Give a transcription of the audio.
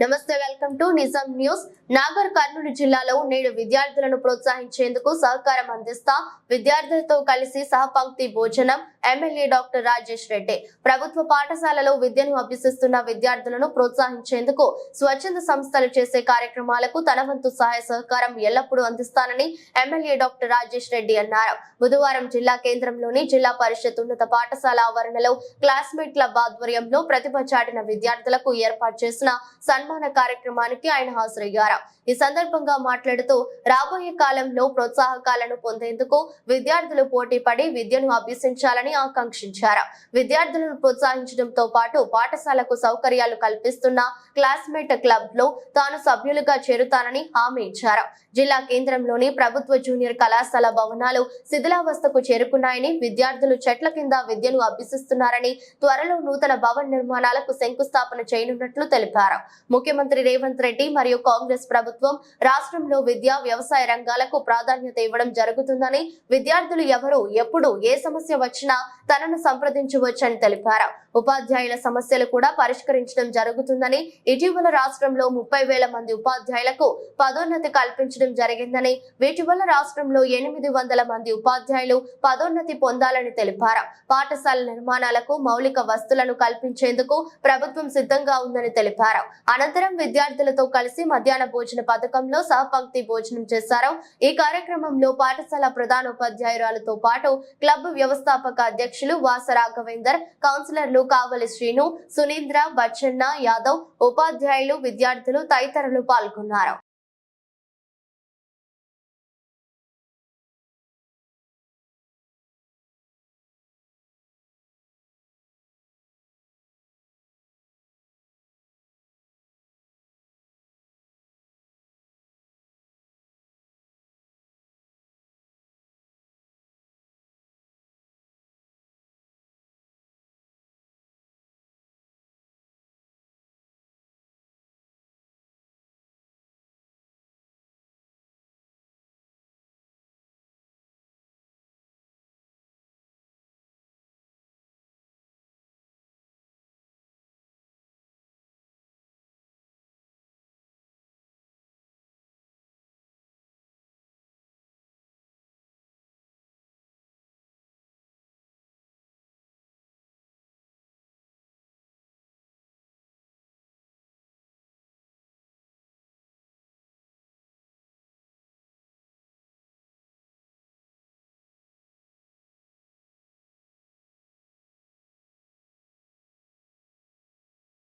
నమస్తే welcome to Nizam news. Nagarkurnool జిల్లాలో నేడు విద్యార్థులను ప్రోత్సహించేందుకు సహకారం అందిస్తా విద్యార్థులతో కలిసి సహపంక్తి భోజనం ఎమ్మెల్యే డాక్టర్ రాజేష్ రెడ్డి. ప్రభుత్వ పాఠశాలలో విద్యను అభ్యసిస్తున్న విద్యార్థులను ప్రోత్సహించేందుకు స్వచ్ఛంద సంస్థలు చేసే కార్యక్రమాలకు తన వంతు సహాయ సహకారం ఎల్లప్పుడూ అందిస్తానని ఎమ్మెల్యే డాక్టర్ రాజేష్ రెడ్డి అన్నారు. బుధవారం జిల్లా కేంద్రంలోని జిల్లా పరిషత్ ఉన్నత పాఠశాల ఆవరణలో క్లాస్మేట్ క్లబ్ ఆధ్వర్యంలో ప్రతిభ చాటిన విద్యార్థులకు ఏర్పాటు చేసిన సన్మాన కార్యక్రమానికి ఆయన హాజరయ్యారు. ఈ సందర్భంగా మాట్లాడుతూ రాబోయే కాలంలో ప్రోత్సాహకాలను పొందేందుకు విద్యార్థులు పోటీ పడి విద్యను అభ్యసించాలని ఆకాంక్షించారు. విద్యార్థులను ప్రోత్సహించడంతో పాటు పాఠశాలకు సౌకర్యాలు కల్పిస్తున్న క్లాస్మేట్ క్లబ్లో తాను సభ్యులుగా చేరుతానని హామీ ఇచ్చారు. జిల్లా కేంద్రంలోని ప్రభుత్వ జూనియర్ కళాశాల భవనాలు శిథిలావస్థకు చేరుకున్నాయని విద్యార్థులు చెట్ల కింద విద్యను అభ్యసిస్తున్నారని త్వరలో నూతన భవన నిర్మాణాలకు శంకుస్థాపన చేయనున్నట్లు తెలిపారు. ముఖ్యమంత్రి రేవంత్ రెడ్డి మరియు కాంగ్రెస్ ప్రభుత్వం రాష్ట్రంలో విద్య వ్యవసాయ రంగాలకు ప్రాధాన్యత ఇవ్వడం జరుగుతుందని విద్యార్థులు ఎవరు ఎప్పుడు ఏ సమస్య వచ్చినా తనను సంప్రదించవచ్చని తెలిపారు. ఉపాధ్యాయుల సమస్యలు కూడా పరిష్కరించడం జరుగుతుందని ఇటీవల రాష్ట్రంలో ముప్పై వేల మంది ఉపాధ్యాయులకు పదోన్నతి కల్పించడం జరిగిందని వీటి వల్ల రాష్ట్రంలో ఎనిమిది వందల మంది ఉపాధ్యాయులు పదోన్నతి పొందాలని తెలిపారు. పాఠశాల నిర్మాణాలకు మౌలిక వస్తువులను కల్పించేందుకు ప్రభుత్వం సిద్ధంగా ఉందని తెలిపారు. అనంతరం విద్యార్థులతో కలిసి మధ్యాహ్న భోజన పథకంలో సహపంక్తి భోజనం చేశారు. ఈ కార్యక్రమంలో పాఠశాల ప్రధానోపాధ్యాయురాలతో పాటు క్లబ్ వ్యవస్థాపక అధ్యక్షులు వాస రాఘవేందర్ కౌన్సిలర్లు కావలి శ్రీను సునీంద్ర బచ్చన్న యాదవ్ ఉపాధ్యాయులు విద్యార్థులు తదితరులు పాల్గొన్నారు.